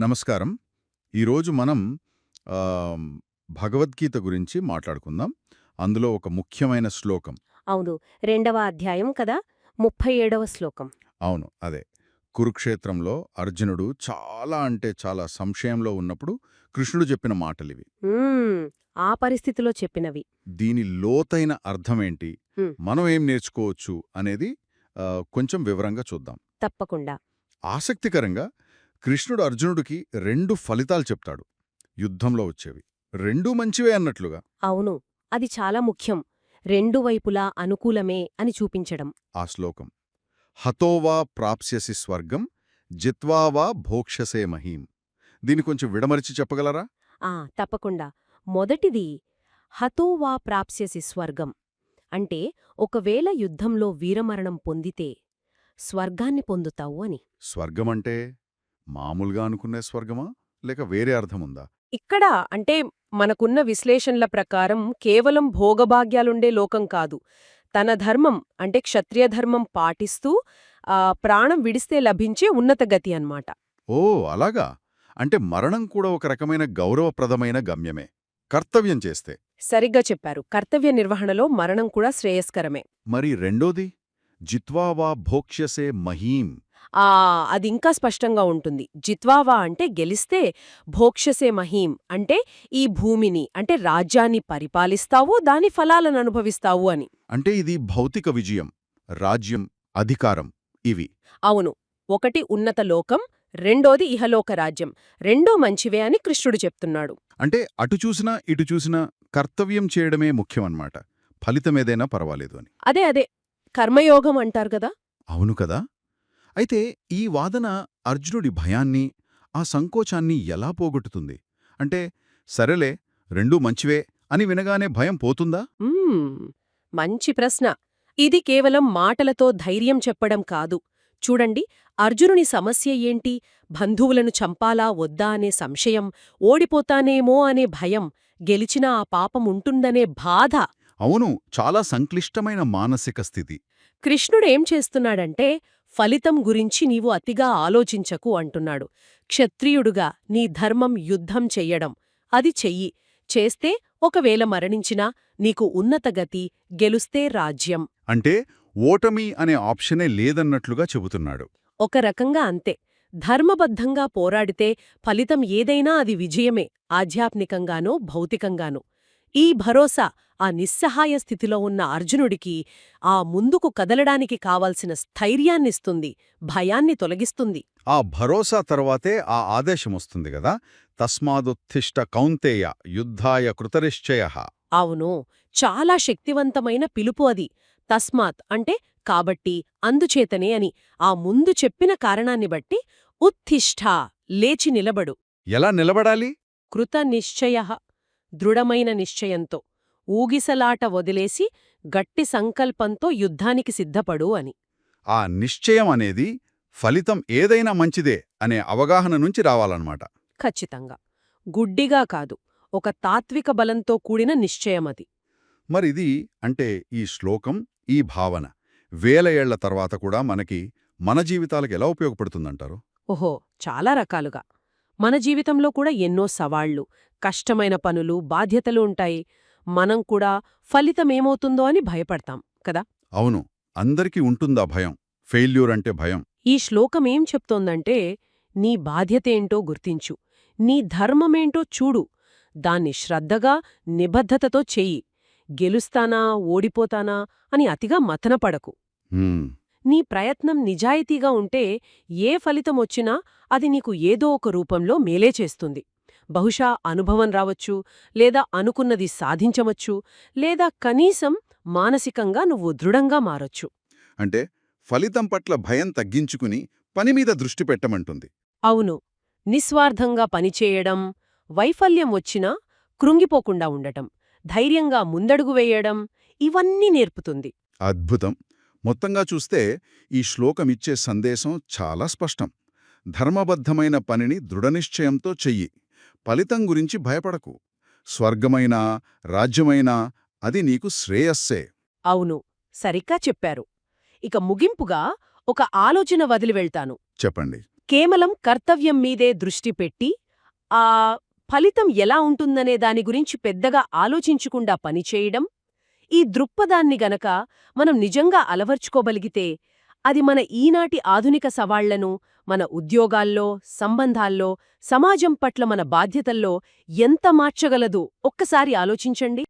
నమస్కారం. ఈరోజు మనం భగవద్గీత గురించి మాట్లాడుకుందాం. అందులో ఒక ముఖ్యమైన శ్లోకం. అవును. రెండవ అధ్యాయం కదా? ముప్పై ఏడవ శ్లోకం. అవును. అదే. కురుక్షేత్రంలో అర్జునుడు చాలా అంటే చాలా సంశయంలో ఉన్నప్పుడు కృష్ణుడు చెప్పిన మాటలివి. ఆ పరిస్థితిలో చెప్పినవి. దీని లోతైన అర్థమేంటి. మనం ఏం నేర్చుకోవచ్చు అనేది కొంచెం వివరంగా చూద్దాం. తప్పకుండా. ఆసక్తికరంగా కృష్ణుడు అర్జునుడికి రెండు ఫలితాలు చెప్తాడు. యుద్ధంలో వచ్చేవి. రెండూ మంచివే అన్నట్లుగా. అవును. అది చాలా ముఖ్యం. రెండు వైపులా అనుకూలమే అని చూపించడం. ఆ శ్లోకం. హతోవా ప్రాప్స్యసి స్వర్గం జిత్వావా భోక్షసే మహీం. దీని కొంచెం విడమరిచి చెప్పగలరా? ఆ తప్పకుండా. మొదటిది హతో వా ప్రాప్స్యసి స్వర్గం. అంటే ఒకవేళ యుద్ధంలో వీరమరణం పొందితే స్వర్గాన్ని పొందుతావు అని. స్వర్గమంటే? మామూలుగా అనుకునే స్వర్గమా? లేక వేరే అర్థముందా? ఇక్కడ అంటే మనకున్న విశ్లేషణల ప్రకారం కేవలం భోగభాగ్యాలుండే లోకం కాదు. తన ధర్మం అంటే క్షత్రియ ధర్మం పాటిస్తూ ఆ ప్రాణం విడిస్తే లభించే ఉన్నత గతి అన్నమాట. ఓ అలాగా. అంటే మరణం కూడా ఒక రకమైన గౌరవప్రదమైన గమ్యమే. కర్తవ్యం చేస్తే. సరిగ్గా చెప్పారు. కర్తవ్య నిర్వహణలో మరణం కూడా శ్రేయస్కరమే. మరి రెండోది? జిత్వావా భోక్ష్యసే మహీం. అది ఇంకా స్పష్టంగా ఉంటుంది. జిత్వావా అంటే గెలిస్తే భోక్షసే మహీం. అంటే ఈ భూమిని అంటే రాజ్యాన్ని పరిపాలిస్తావు దాని ఫలాలను అనుభవిస్తావు అని. అంటే ఇది భౌతిక విజయం రాజ్యం అధికారం ఇవి. అవును. ఒకటి ఉన్నత లోకం రెండోది ఇహలోక రాజ్యం. రెండూ మంచివే అని కృష్ణుడు చెప్తున్నాడు. అంటే అటు చూసినా ఇటు చూసినా కర్తవ్యం చేయడమే ముఖ్యమన్నమాట. ఫలితమేదైనా పర్వాలేదు అని. అదే అదే. కర్మయోగం అంటారు కదా? అవును కదా? అయితే ఈ వాదన అర్జునుడి భయాన్ని ఆ సంకోచాన్ని ఎలా పోగొట్టుతుంది? అంటే సరేలే రెండూ మంచివే అని వినగానే భయం పోతుందా? మంచి ప్రశ్న. ఇది కేవలం మాటలతో ధైర్యం చెప్పడం కాదు. చూడండి అర్జునుని సమస్య ఏంటి? బంధువులను చంపాలా వద్దా అనే సంశయం ఓడిపోతానేమో అనే భయం గెలిచినా ఆ పాపం ఉంటుందనే బాధ. అవును చాలా సంక్లిష్టమైన మానసిక స్థితి. కృష్ణుడేం చేస్తున్నాడంటే ఫలితం గురించి నీవు అతిగా ఆలోచించకు అంటున్నాడు. క్షత్రియుడుగా నీ ధర్మం యుద్ధం చెయ్యడం. అది చెయ్యి. చేస్తే ఒకవేళ మరణించినా నీకు ఉన్నతగతి గెలుస్తే రాజ్యం. అంటే ఓటమి అనే ఆప్షనే లేదన్నట్లుగా చెబుతున్నాడు. ఒక రకంగా అంతే. ధర్మబద్ధంగా పోరాడితే ఫలితం ఏదైనా అది విజయమే ఆధ్యాత్మికంగానో భౌతికంగానో. ఈ భరోసా ఆ నిస్సహాయ స్థితిలో ఉన్న అర్జునుడికి ఆ ముందుకు కదలడానికి కావాల్సిన స్థైర్యాన్నిస్తుంది భయాన్ని తొలగిస్తుంది. ఆ భరోసా తర్వాతే ఆ ఆదేశమొస్తుంది గదా తస్మాదుత్తిష్ట కౌంతేయ యుద్ధాయ కృతనిశ్చయ. అవును చాలా శక్తివంతమైన పిలుపు అది. తస్మాత్ అంటే కాబట్టి అందుచేతనే అని ఆ ముందు చెప్పిన కారణాన్ని బట్టి ఉత్తిష్ఠా లేచి నిలబడు. ఎలా నిలబడాలి? కృత నిశ్చయ దృఢమైన నిశ్చయంతో ఊగిసలాట వదిలేసి గట్టి సంకల్పంతో యుద్ధానికి సిద్ధపడు అని. ఆ నిశ్చయం అనేది ఫలితం ఏదైనా మంచిదే అనే అవగాహన నుంచి రావాలన్నమాట. ఖచ్చితంగా. గుడ్డిగా కాదు ఒక తాత్విక బలంతో కూడిన నిశ్చయమది మరిది అంటే ఈ శ్లోకం ఈ భావన వేల ఏళ్ళ తర్వాత కూడా మనకి మన జీవితాలకు ఎలా ఉపయోగపడుతుందంటారు? ఓహో చాలా రకాలుగా. మన జీవితంలో కూడా ఎన్నో సవాళ్ళు కష్టమైన పనులు బాధ్యతలు ఉంటాయి. మనం కూడా ఫలితమేమవుతుందో అని భయపడతాం కదా? అవును. అందరికీ ఉంటుందా భయం? ఫెయిల్యూర్ అంటే భయం. ఈ శ్లోకమేం చెప్తోందంటే నీ బాధ్యతేంటో గుర్తించు. నీ ధర్మమేంటో చూడు. దాన్ని శ్రద్ధగా నిబద్ధతతో చెయ్యి. గెలుస్తానా ఓడిపోతానా అని అతిగా మతనపడకు నీ ప్రయత్నం నిజాయితీగా ఉంటే ఏ ఫలితమొచ్చినా అది నీకు ఏదో ఒక రూపంలో మేలే చేస్తుంది. బహుశా అనుభవం రావచ్చు లేదా అనుకున్నది సాధించవచ్చు లేదా కనీసం మానసికంగా నువ్వు దృఢంగా మారొచ్చు. అంటే ఫలితం పట్ల భయం తగ్గించుకుని పనిమీద దృష్టి పెట్టమంటుంది. అవును. నిస్వార్థంగా పనిచేయడం వైఫల్యం వచ్చినా కృంగిపోకుండా ఉండటం ధైర్యంగా ముందడుగు వేయడం ఇవన్నీ నేర్పుతుంది. అద్భుతం. మొత్తంగా చూస్తే ఈ శ్లోకమిచ్చే సందేశం చాలా స్పష్టం. ధర్మబద్ధమైన పనిని దృఢనిశ్చయంతో చెయ్యి. ఫలితం గురించి భయపడకు. స్వర్గమైనా రాజ్యమైనా అది నీకు శ్రేయస్సే. అవును సరిగ్గా చెప్పారు. ఇక ముగింపుగా ఒక ఆలోచన వదిలి వెళ్తాను. చెప్పండి. కేవలం కర్తవ్యం మీదే దృష్టి పెట్టి ఆ ఫలితం ఎలా ఉంటుందనే దాని గురించి పెద్దగా ఆలోచించకుండా పనిచేయడం ఈ దృక్పథాన్ని గనక మనం నిజంగా అలవర్చుకోగలిగితే అది మన ఈనాటి ఆధునిక సవాళ్ళను మన ఉద్యోగాల్లో సంబంధాల్లో సమాజం పట్ల మన బాధ్యతల్లో ఎంత మార్చగలదు? ఒక్కసారి ఆలోచించండి.